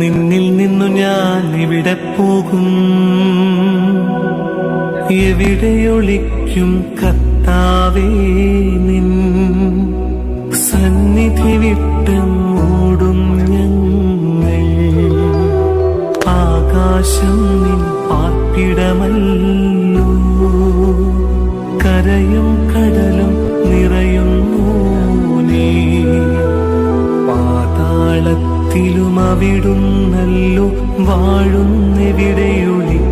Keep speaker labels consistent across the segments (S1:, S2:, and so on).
S1: നിന്നിൽ നിന്നു ഞാൻ ഇവിടെ പോകും. എവിടെയൊളിക്കും കത്താവേ നിൻ സന്നിധി വിട്ട് മൂടും ഞങ്ങൾ. ആകാശം നിൻ പാർപ്പിടമല്ലോ. കരയും കടലും നിറയുന്നു നീ. പാതാളത്തിലും അവിടുന്നല്ലോ വാഴുന്നെവിടെയൊളിക്കും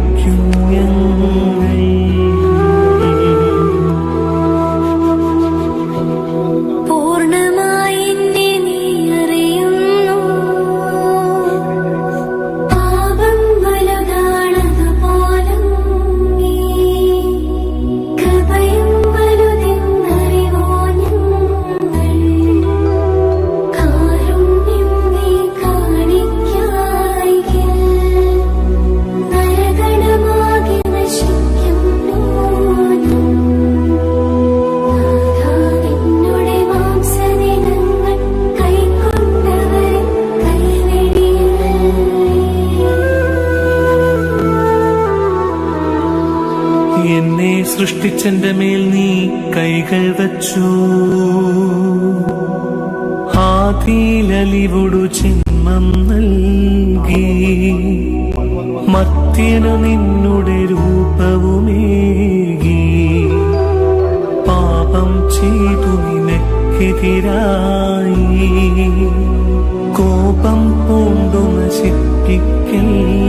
S2: എന്നെ
S1: സൃഷ്ടിച്ചെന്റെ മേൽ നീ കൈകൾ വച്ചു. ആദിയിലലിവൊടു ചിന്മം നൽകി. മത്യനു നിന്നുടെ രൂപവുമേകി. പാപം ചെയ്തു നിനക്കെതിരായി. കോപം പൂണ്ടു നശിപ്പിക്കല്ലേ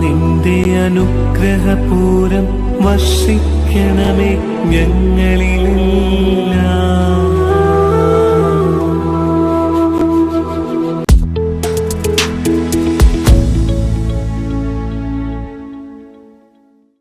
S1: നിന്റെ അനുഗ്രഹപൂരം വർഷിക്കണമേ ഞങ്ങളിലെല്ലാം